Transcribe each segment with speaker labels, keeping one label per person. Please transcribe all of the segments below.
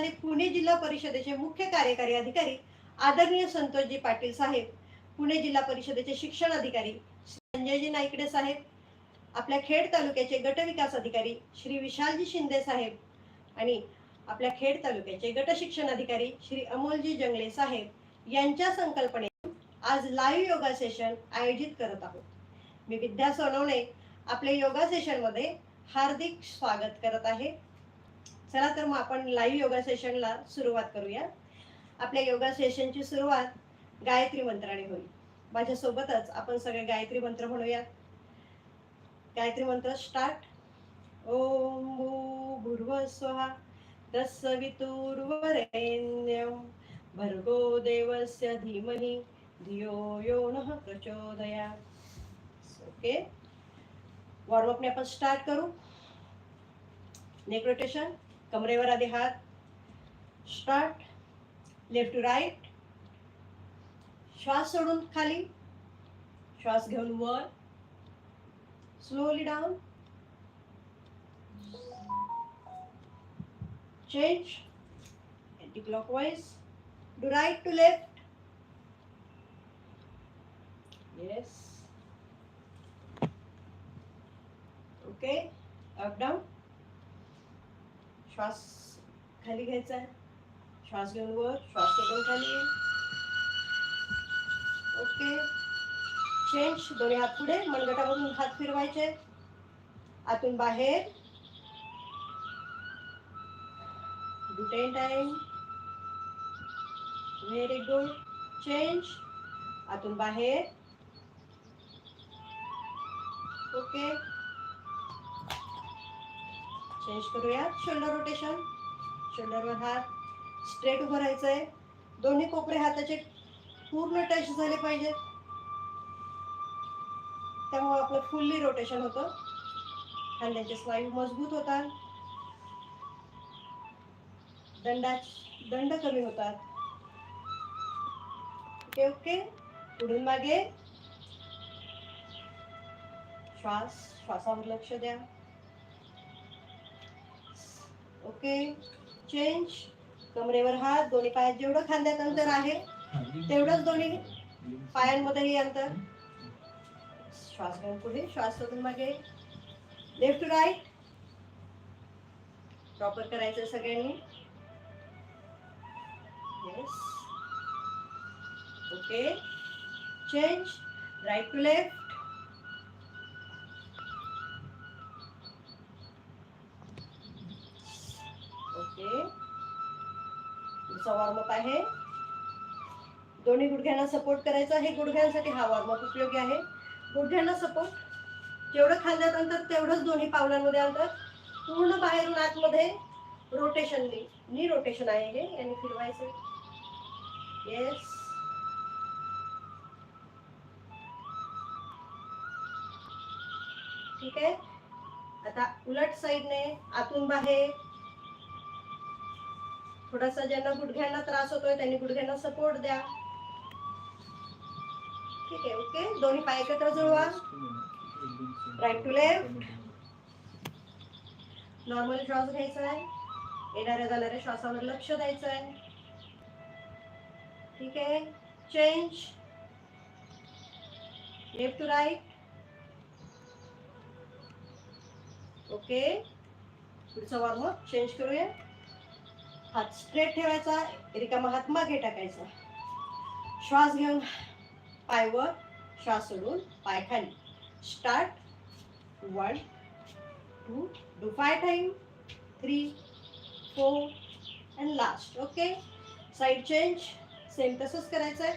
Speaker 1: निमित्ताने पुणे जिल्हा परिषदेचे मुख्य कार्यकारी अधिकारी आदरणीय संतोषजी पाटील साहेब पुणे जिल्हा परिषदेचे शिक्षण अधिकारी संजयजी नाईकडे साहेब आपल्या खेड तालुक्याचे गट विकास अधिकारी श्री विशालजी शिंदे साहेब आणि आपल्या खेड तालुक्याचे गट शिक्षण अधिकारी श्री अमोलजी जंगले साहेब यांच्या संकल्पनेतून आज लाईव्ह योगा सेशन आयोजित करत आहोत. मी विद्या सोनवणे आपल्या योगा सेशनमध्ये हार्दिक स्वागत करत आहे. चला तर मग आपण लाईव्ह योगा सेशनला सुरुवात करूया. आपल्या योगा सेशनची सुरुवात गायत्री मंत्राने होईल. माझ्यासोबतच आपण सगळे गायत्री मंत्र म्हणूया. गायत्री मंत्र स्टार्ट ओम भू भूर्व स्वहा. तत्सवितुर्वरेण्यं भर्गो देवस्य धीमहि. धियो यो नः प्रचोदया ओके वॉर्मअपने आपण स्टार्ट करू. नेक रोटेशन कमरेवर आधी हात स्टार्ट लेफ्ट टू राईट श्वास सोडून खाली श्वास घेऊन वर slowly down change anti-clockwise do right to left yes okay up down श्वास खाली घ्यायचा आहे. श्वास घेऊन वर श्वास सोडून खाली ओके. चेंज दोन्ही हात पुढे मनगटामधून हात फिरवायचे. आतून बाहेर. Do 10 time. Very good. Change. आतून बाहेर. ओके. चेंज करूया. शोल्डर रोटेशन शोल्डरवर हात स्ट्रेट उभं राहायचंय. दोन्ही कोपरे हाताचे पूर्ण टच झाले पाहिजेत. त्यामुळे आपलं फुल्ली रोटेशन होतं. खांद्याचे स्नायू मजबूत होतात. दंडा दंड कमी होतात. ओके ओके पुढून मागे. श्वास श्वासावर लक्ष द्या. ओके. चेंज कमरेवर हात दोन्ही पायात जेवढं खांद्यात अंतर आहे तेवढंच दोन्ही पायांमध्येही अंतर. श्वास घेऊन पुढे श्वास सोडून मागे. लेफ्ट टू राईट प्रॉपर करायचं सगळ्यांनी. Okay change right Right to. पुढचा वॉर्मअप आहे. दोन्ही गुडघ्यांना सपोर्ट करायचा हे गुडघ्यांसाठी हा वॉर्मअप उपयोगी आहे. गुडघ्यांना सपोर्ट जेवढं खांद्यात अंतर तेवढंच दोन्ही पावलांमध्ये अंतर. पूर्ण बाहेरून आतमध्ये रोटेशन नी रोटेशन आहे हे. याने फिरवायचं. येस ठीक आहे. आता उलट साईडने आतून बाहेर थोडासा ज्यांना गुडघ्यांना त्रास होतोय त्यांनी गुडघ्यांना सपोर्ट द्या. ठीक आहे ओके दोन्ही पाय एकत्र जुळवा. राईट टू लेफ्ट नॉर्मल श्वास घ्यायचा आहे येणाऱ्या जाणाऱ्या श्वासावर लक्ष द्यायचं आहे ठीक आहे? Change left to right okay पुढचा वॉर्मअप चेंज करूया. हात स्ट्रेट ठेवायचा रिकामा हात मागे टाकायचा. श्वास घेऊन पाय वर श्वास सोडून पाय खाली. Start one two do five time three four and last okay side change same तसंच करायचं आहे.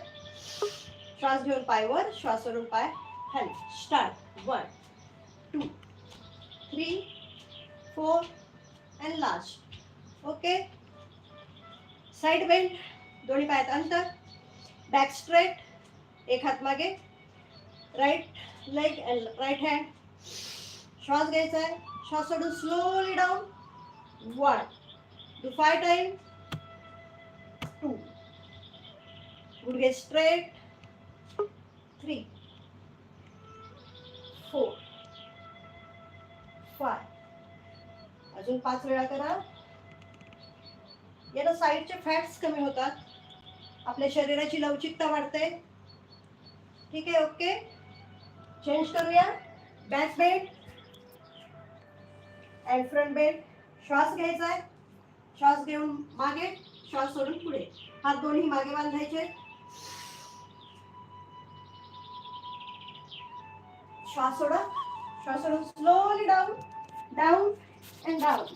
Speaker 1: श्वास घेऊन पायवर श्वास सोडून पाय खाली. Start one two three four and last okay side bend दोन्ही पायात अंतर बॅक स्ट्रेट एक हात मागे right leg and right hand श्वास घ्यायचा श्वास सोडून slowly down one do five time two गुडघे स्ट्रेट थ्री फोर फाय अजून पाच वेळा करा. यानं साईडचे फॅट्स कमी होतात. आपल्या शरीराची लवचिकता वाढते. ठीक आहे ओके? चेंज करूया. Back bend. And front bend. श्वास घ्यायचा आहे. श्वास घेऊन मागे श्वास सोडून पुढे. हात दोन्ही मागे बांधायचे. श्वास सोडा. श्वास सोडून slowly down down and down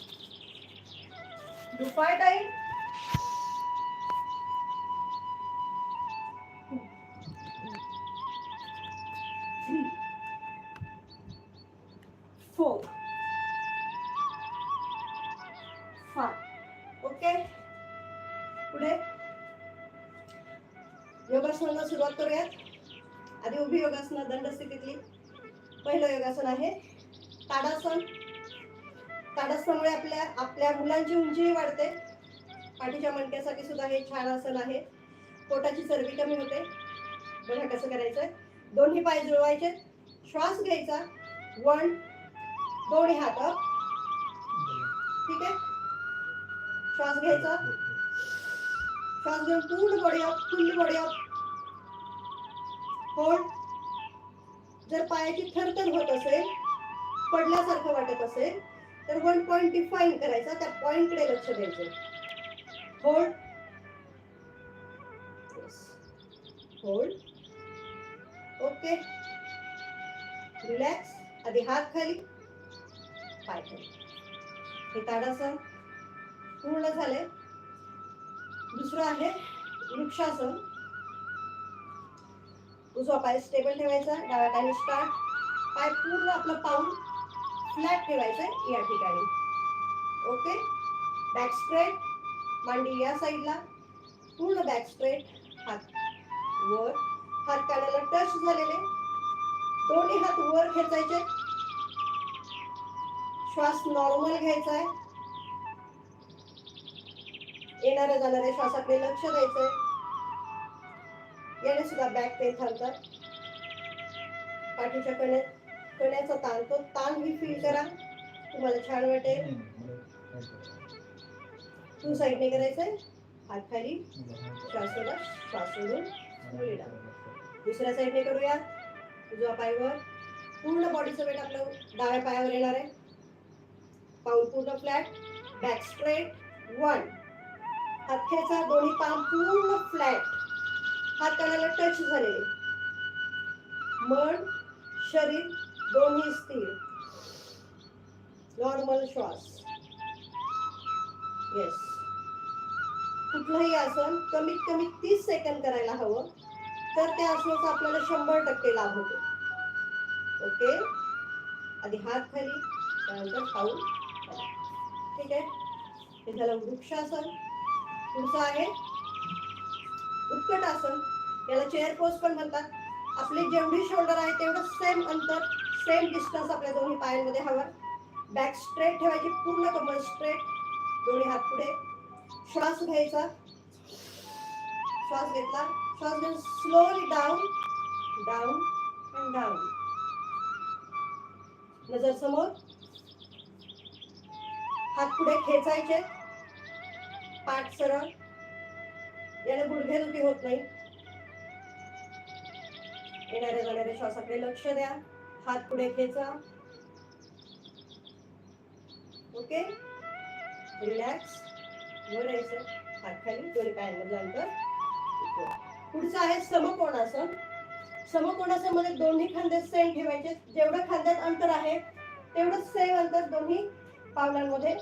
Speaker 1: Do time okay? पुढे? योगासनाला सुरुवात करूयात. आधी उभी योगासना दंडस्थितीतली. पहिलं योगासन आहे ताडासन. ताडासनामुळे आपल्या आपल्या मुलांची उंचीही वाढते. पाठीच्या मणक्यासाठी सुद्धा हे छान आसन आहे. पोटाची चरबी कमी होते. बघा कसं करायचं दोन्ही पाय जुळवायचे. श्वास घ्यायचा. वन दोन्ही हात ठीक आहे? श्वास घ्यायचा. श्वास घेऊन पूर्ण body up fully body up hold जर पायाची थरथर होत असेल पडल्यासारखं वाटत असेल तर वन पॉइंट डिफाईन करायचा त्या पॉइंटकडे लक्ष द्यायचं. Hold hold okay. रिलॅक्स आधी हात खाली. पाय खाली. हे ताडासन पूर्ण झाले. दुसरं आहे वृक्षासन. उजवा पाय स्टेबल ठेवायचा डाव्या पायाने स्टार्ट पाय पूर्ण आपलं पाऊल फ्लॅट ठेवायचं या ठिकाणी. ओके? बॅक स्ट्रेट मांडी या साईडला पूर्ण बॅक स्ट्रेट हात वर. हात कानाला टच झालेले. दोन्ही हात वर खेचायचे. श्वास नॉर्मल घ्यायचा आहे. येणाऱ्या जाणाऱ्या श्वासाकडे लक्ष द्यायचंय. याने सुद्धा बॅक पेन थांबतात. पाठीच्या कण्या कण्याचा ताण तो ताण ही फील करा. तुम्हाला छान वाटेल. टू साईडने करायचंय. हात खाली. श्वास सोडा. श्वास सोडून. दुसऱ्या साईडने करूया. उजवा पायवर. पूर्ण बॉडीचं वेट आपलं डाव्या पायावर येणार आहे. पाऊल पूर्ण फ्लॅट बॅक स्ट्रेट वन अख्ख्याचा दोन्ही पाम पूर्ण फ्लॅट हात टच झालेले. मन शरीर दोन्ही स्थिर. नॉर्मल श्वास. येस कुठलंही आसन कमीत कमी तीस सेकंद करायला हवं तर त्या आसनाचा आपल्याला शंभर टक्के लाभ होतो. ओके आधी हात खाली त्यानंतर पाऊल ठीक आहे? हे झालं वृक्षासन. पुढचं आहे. उत्कट आसन. याला चेअर पोज पण म्हणतात. आपली जेवढी शोल्डर आहे तेवढं सेम अंतर सेम डिस्टन्स आपल्या दोन्ही पायांमध्ये हवं. बॅक स्ट्रेट ठेवायची पूर्ण कमर स्ट्रेट दोन्ही हात पुढे. श्वास घ्यायचा. श्वास घेतला. श्वास घेऊन slowly down down and down नजर समोर. हात पुढे खेचायचे. पाठ सरळ. याने गुडघेदुखी होत नाही. येणाऱ्या जाणाऱ्या श्वासाकडे लक्ष द्या. हात पुढे खेचा. ओके? रिलॅक्स वर यायचं. हात खाली दोन्ही पायांमधलं अंतर पुढचं आहे समकोणासन समकोणासनमध्ये दोन्ही खांदे सेम ठेवायचे. जेवढं खांद्यात अंतर आहे तेवढं सेम अंतर दोन्ही पावलांमध्ये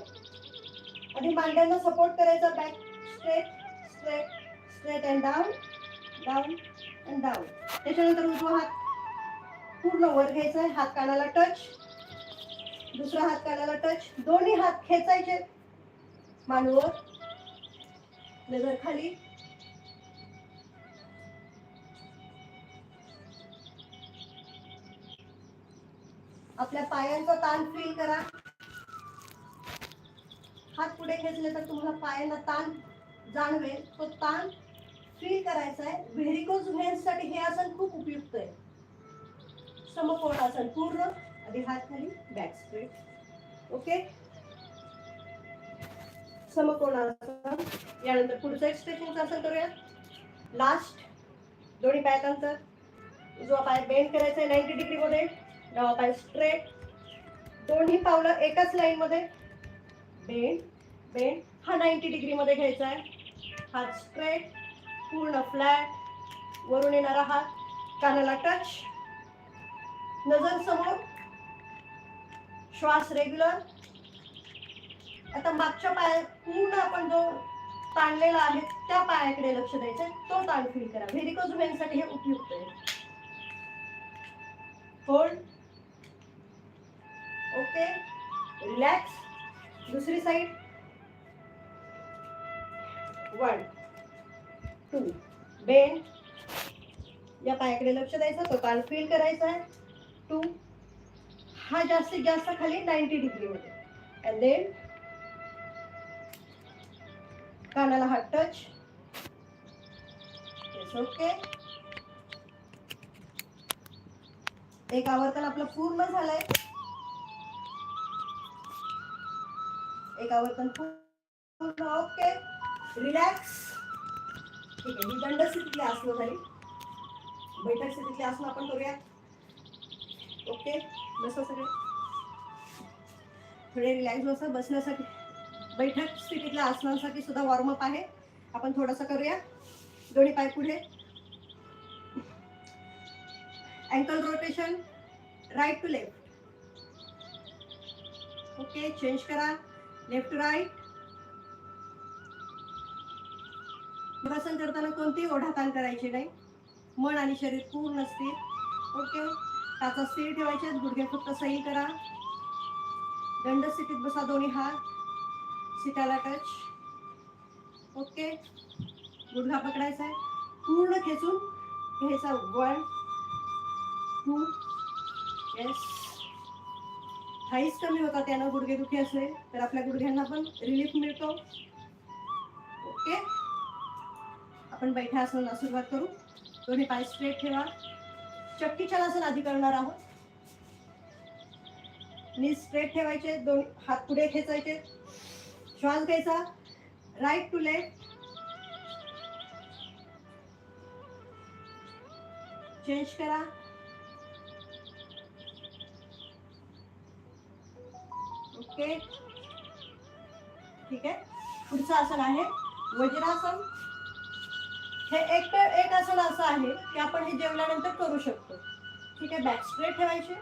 Speaker 1: आणि मांड्यांना सपोर्ट करायचा back straight straight straight and down down and down त्याच्यानंतर उजवा हात पूर्ण वर घ्यायचा आहे. हात कानाला टच दुसरा हात कानाला टच दोन्ही हात खेचायचे. मानवर नजर खाली. आपल्या पायांचा ताण फील करा. हात पुढे खेचले तर तुम्हाला पायांना ताण जाणवेल. तो ताण फील करायचा आहे. व्हेरिकोज व्हेन्ससाठी हे आसन खूप उपयुक्त आहे. समकोण आसन पूर्ण आधी हात खाली बॅक स्ट्रेट. ओके? समकोणासन यानंतर पुढचं एक स्ट्रेचिंगचं आसन करूया. लास्ट दोन्ही पायात उजवा पाय बेंड करायचा आहे. नाईन्टी डिग्रीमध्ये डावा पाय स्ट्रेट दोन्ही पावलं एकाच लाईन मध्ये. Bend bend. हा नाईन्टी डिग्री मध्ये घ्यायचा आहे. हात स्ट्रेट पूर्ण फ्लॅट वरून येणारा हात कानाला टच नजर समोर. श्वास रेग्युलर आता मागच्या पाया पूर्ण आपण जो ताणलेला आहे त्या पायाकडे लक्ष द्यायचं तो ताण फील करा. व्हेरिकोजसाठी हे उपयुक्त आहे. होल्ड ओके रिलॅक्स दुसरी साईड वन टू बेंड या पायाकडे लक्ष द्यायचं तो काल फील करायचा आहे. टू हा जास्तीत जास्त खाली नाईन्टी डिग्री मध्ये. अँड देन कानाला हा टच ओके एक आवर्तन आपलं पूर्ण झालंय. एक आवर्तन ओके रिलॅक्स ठीक आहे ही दंड स्थितीतली आसनं झाली बैठक स्थितीतली आसनं आपण करूया ओके बसा सगळे. थोडे रिलॅक्स बसा बसण्यासाठी. बैठक स्थितीतल्या आसनांसाठी सुद्धा वॉर्मअप आहे. आपण थोडंसं करूया. दोन्ही पाय पुढे. Ankle rotation right to left okay change करा. लेफ्ट राईट योगासन करताना कोणतीही ओढाताण करायची नाही. मन आणि शरीर पूर्ण स्थिर. ओके? टाचा स्थिर ठेवायचे गुडघे फक्त सही करा. दंड स्थितीत बसा दोन्ही हात. सीटाला टच ओके? गुडघा पकडायचा आहे. पूर्ण खेचून घ्यायचा. वन टू येस थाईस कमी होतात त्यानं गुडघे दुखी असले तर आपल्या गुडघ्यांना पण रिलीफ मिळतो. ओके आपण बैठ्या आसनाला सुरुवात करू. दोन्ही पाय स्ट्रेट ठेवा. चक्की चलासन आधी करणार आहोत. नी स्ट्रेट ठेवायचे दोन हात पुढे खेचायचे. श्वास घ्यायचा. राईट टू लेफ्ट चेंज करा. ओके. ठीक आहे. पुढचं आसन आहे वज्रासन. हे एक तर एक आसन असं आहे की आपण हे जेवल्यानंतर करू शकतो. ठीक आहे बॅक स्ट्रेट ठेवायचे.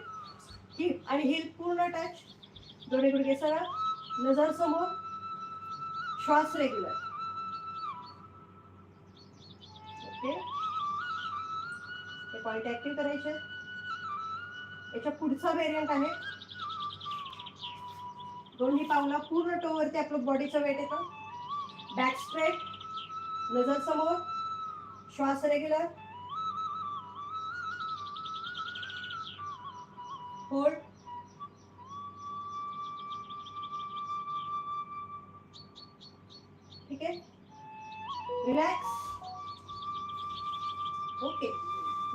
Speaker 1: हिप आणि हिल पूर्ण टच दोन्ही गुडघे सरळ नजर समोर. श्वास रेग्युलर ओके. हे पॉईंट ऍक्टिव्ह करायचे. याच्या पुढचा व्हेरियंट आहे. दोन्ही पावला पूर्ण टोवरती आपलं बॉडीचं वेट येतं. बॅक स्ट्रेट नजर समोर श्वास रेग्युलर होल्ड ठीक आहे? रिलॅक्स ओके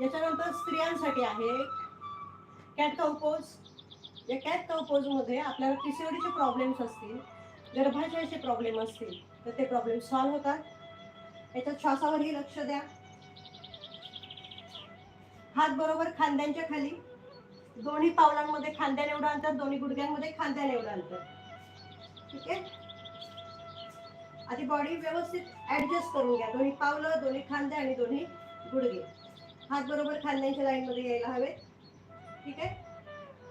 Speaker 1: याच्यानंतर स्त्रियांसाठी आहे. कॅट काऊ पोज या कॅट काऊ आपल्याला पीसीओडीचे प्रॉब्लेम्स असतील गर्भाशयाचे प्रॉब्लेम असतील तर ते प्रॉब्लेम सॉल्व्ह होतात. याच्यात श्वासावरही लक्ष द्या. हात बरोबर खांद्यांच्या खाली. दोन्ही पावलांमध्ये खांद्याने एवढं अंतर दोन्ही गुडघ्यांमध्ये खांद्याने एवढं अंतर. ठीक आहे? आधी बॉडी व्यवस्थित ऍडजस्ट करून घ्या. दोन्ही पावलं दोन्ही खांदे आणि दोन्ही गुडघे. हात बरोबर खांद्यांच्या लाईनमध्ये यायला हवेत. ठीक आहे?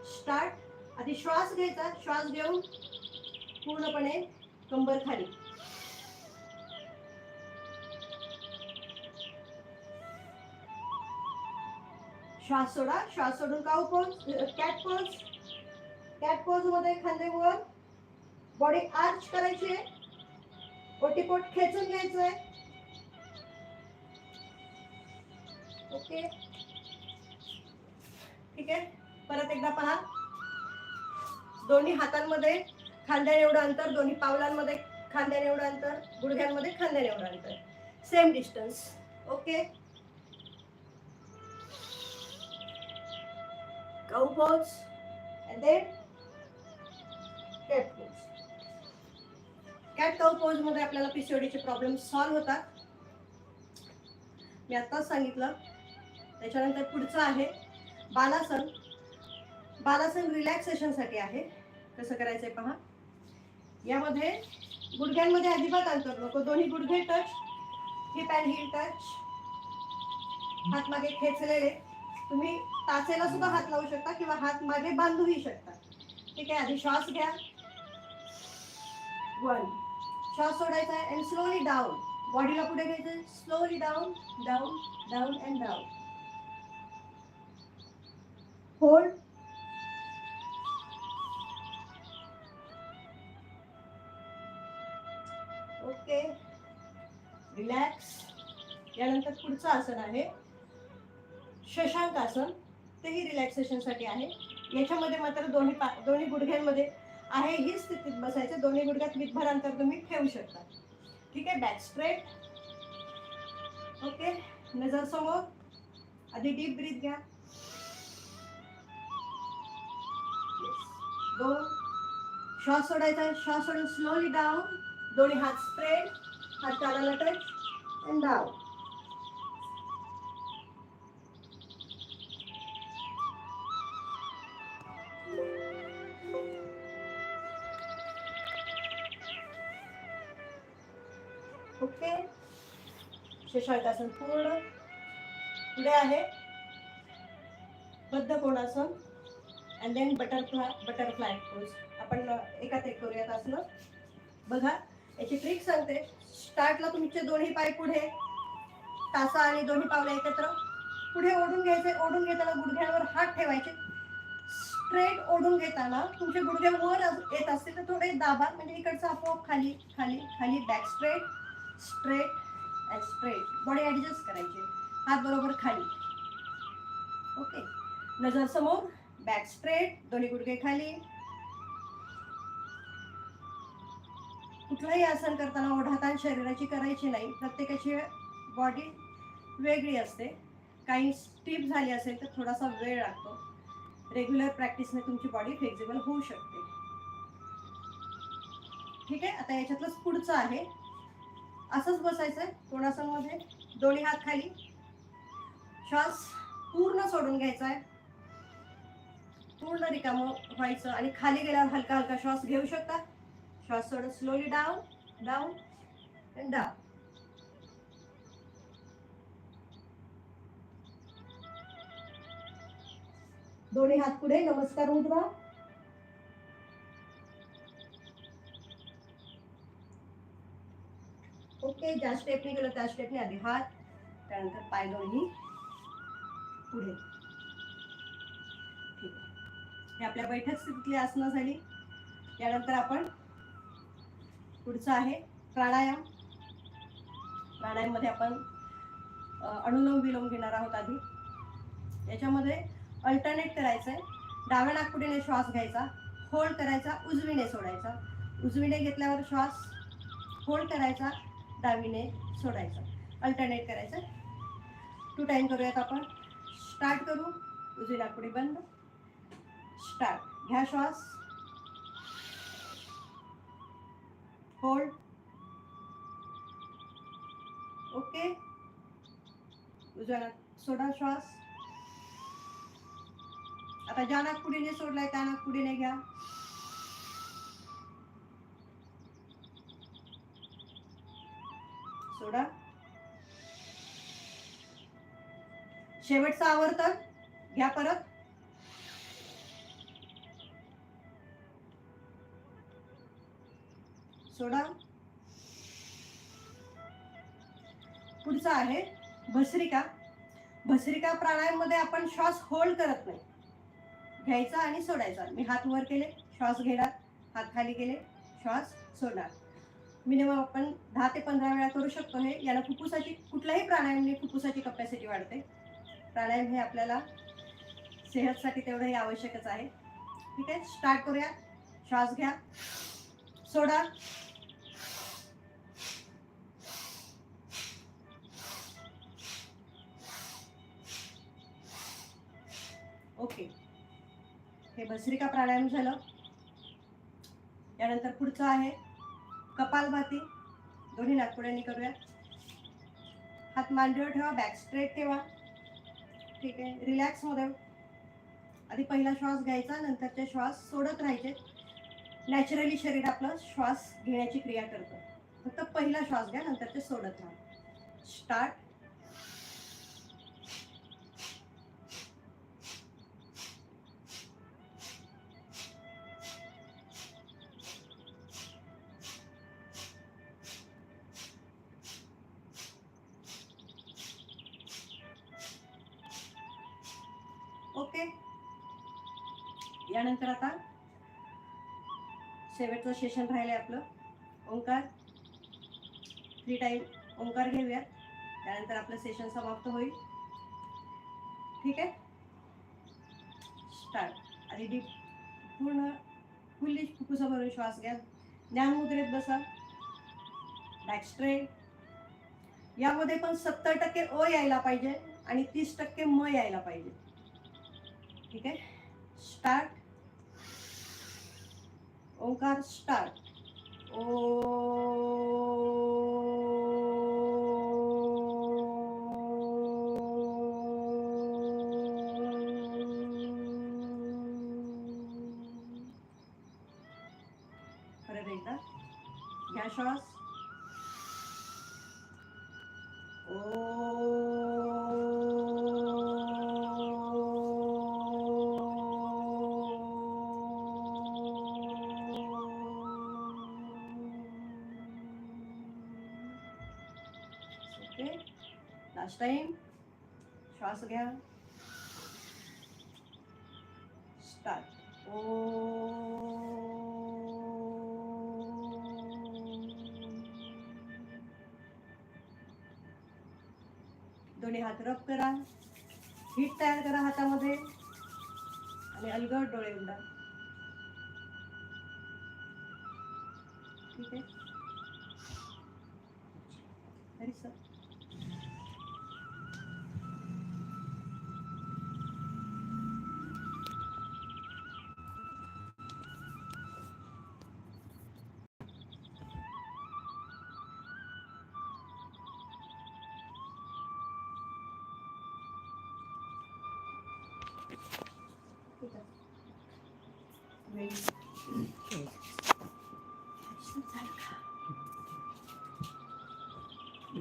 Speaker 1: स्टार्ट आधी श्वास घ्यायचा श्वास घेऊन पूर्णपणे कंबर खाली. श्वास सोडा श्वास सोडून cow pose cat pose cat पोजमध्ये खांदे वर. बॉडी आर्च करायची. आहे ओटीपोट खेचून घ्यायचं आहे ओके ठीक आहे? परत एकदा पहा. दोन्ही हातांमध्ये खांद्याने एवढं अंतर दोन्ही पावलांमध्ये खांद्याने एवढं अंतर गुडघ्यांमध्ये खांद्याने एवढं अंतर. Same distance okay cow pose and then cat pose cat cow पोजमध्ये आपल्याला पीसीओडीचे प्रॉब्लेम सॉल्व्ह होतात. मी आत्ताच सांगितलं. त्याच्यानंतर पुढचं आहे. बालासन बालासन रिलॅक्सेशनसाठी आहे. कसं करायचंय पहा. यामध्ये गुडघ्यांमध्ये अजिबात अंतर नको. दोन्ही गुडघे touch hip and heel touch हात मागे खेचलेले. तुम्ही टाचेला सुद्धा हात लावू शकता किंवा हात मागे बांधूही शकता. ठीक आहे आधी श्वास घ्या. वन. श्वास सोडायचा आहे अँड स्लोली डाऊन बॉडीला पुढे घ्यायचं slowly down down down and down hold आहे. रिलॅक्स यानंतर पुढचं आसन आहे. शशांक आसन. तेही रिलॅक्सेशनसाठी आहे. याच्यामध्ये मात्र दोन्ही पा दोन्ही गुडघ्यांमध्ये आहे ही स्थितीत बसायचं. दोन्ही गुडघ्यात विधभर अंतर तुम्ही ठेवू शकता. ठीक आहे? बॅक स्ट्रेट ओके नजर समोर. आधी डीप ब्रीथ घ्या. दोन श्वास सोडायचा. श्वास सोडून स्लोली डाऊन दोन्ही हात स्प्रेड हात कानाला टच अँड डाऊन ओके शेषाळकासन पूर्ण. पुढे आहे बद्ध कोणासन? And then butterfly butterfly pose आपण एकात एक करूयात असलं. बघा. याची ट्रिक सांगते. स्टार्टला तुमचे दोन्ही पाय पुढे. तासा आणि दोन्ही पावले एकत्र. पुढे ओढून घ्यायचे. ओढून घेताना गुडघ्यांवर हात ठेवायचे. स्ट्रेट ओढून घेताना तुमचे गुडघे वर येत असतील तर थोडे दाबा म्हणजे इकडचा आपोआप खाली खाली खाली back straight straight and straight body adjust करायची. हात बरोबर खाली. ओके नजर समोर. बॅक स्ट्रेट दोन्ही गुडघे खाली. कुठलंही आसन करताना ओढाताण शरीराची करायची नाही. प्रत्येकाची बॉडी वेगळी असते. काही स्टीप झाली असेल तर थोडासा वेळ लागतो. रेग्युलर प्रॅक्टिसने तुमची बॉडी फ्लेक्झिबल होऊ शकते. ठीक आहे? आता याच्यातलंच पुढचं आहे. असंच बसायचं आहे? कोणासनमध्ये दोन्ही हात खाली. श्वास पूर्ण सोडून घ्यायचा आहे. पूर्ण रिकामं व्हायचं आणि खाली गेल्यावर हलका हलका श्वास घेऊ शकता. श्वास सोडून slowly down down and down दोन्ही हात पुढे. नमस्कार उठवा ओके ज्या स्टेपने गेलो त्या स्टेपने आधी हात. त्यानंतर पाय दोन्ही पुढे. ठीक. हे आपल्या बैठक स्थितीतली आसनं झाली. त्यानंतर आपण पुढचं आहे. प्राणायाम. प्राणायाममध्ये आपण अनुलोम विलोम घेणार आहोत आधी. याच्यामध्ये अल्टरनेट करायचं आहे डाव्या नागपुडीने श्वास घ्यायचा. होल्ड करायचा. उजवीने सोडायचा. उजवीने घेतल्यावर श्वास होल्ड करायचा. डावीने सोडायचा. अल्टरनेट करायचं. टू टाईम करूयात आपण. स्टार्ट करू. उजवी नागपुडी बंद. स्टार्ट घ्या श्वास. होल्ड ओके उजव्या सोडा श्वास. आता ज्या नागपुडीने सोडलाय त्या नागपुडीने घ्या. सोडा. शेवटचा आवर्तन. घ्या परत. सोडा. पुढचं आहे भस्रिका. भस्रिका प्राणायाममध्ये आपण श्वास होल्ड करत नाही. घ्यायचा आणि सोडायचा. मी हात वर केले श्वास घेणार. हात खाली केले श्वास सोडणार. मिनिमम आपण दहा ते पंधरा वेळा करू शकतो हे. याला फुफ्फुसाची कुठल्याही प्राणायामने फुफ्फुसाची कपॅसिटी वाढते. प्राणायाम हे आपल्याला सेहतसाठी तेवढंही आवश्यकच आहे. ठीक आहे? स्टार्ट करूया. श्वास घ्या. सोडा. ओके. हे भस्रिका प्राणायाम झालं. यानंतर पुढचं आहे कपालभाती दोन्ही नागपुड्यांनी करूया. हात मांडीवर ठेवा बॅक स्ट्रेट ठेवा. ठीक आहे रिलॅक्समध्ये आधी पहिला श्वास घ्यायचा नंतरचे श्वास सोडत राहायचे. नॅचरली शरीर आपलं श्वास घेण्याची क्रिया करतं. फक्त पहिला श्वास घ्या नंतरचे सोडत राहा. स्टार्ट ओंकारचं सेशन राहिलंय आपलं. ओंकार. थ्री टाईम ओंकार घेऊया त्यानंतर आपलं सेशन समाप्त होईल. ठीक आहे? स्टार्ट आधी डीप पूर्ण फुल्ली फुफ्फुसा भरून श्वास घ्या. ज्ञान मुद्रेत बसा. बॅक स्ट्रेट यामध्ये पण सत्तर टक्के अ यायला पाहिजे आणि तीस टक्के म यायला पाहिजे. ठीक आहे? स्टार्ट ओंकार स्टार्ट ओ लास्ट टाइम श्वास घ्या स्टार्ट ओ दोन्ही हात रब करा. हिट तयार करा हातामध्ये. आणि अलगट डोळे उघडा ठीक आहे? हरी सर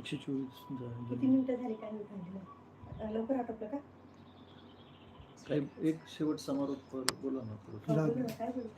Speaker 2: एकशे चोवीस झाले.
Speaker 1: किती मिनिटं झाली काय मी सांगितलं लवकर आटोपलं का
Speaker 2: काही एक शेवट समारोप बोला ना.
Speaker 1: हो, बोला ना, काय बोलू?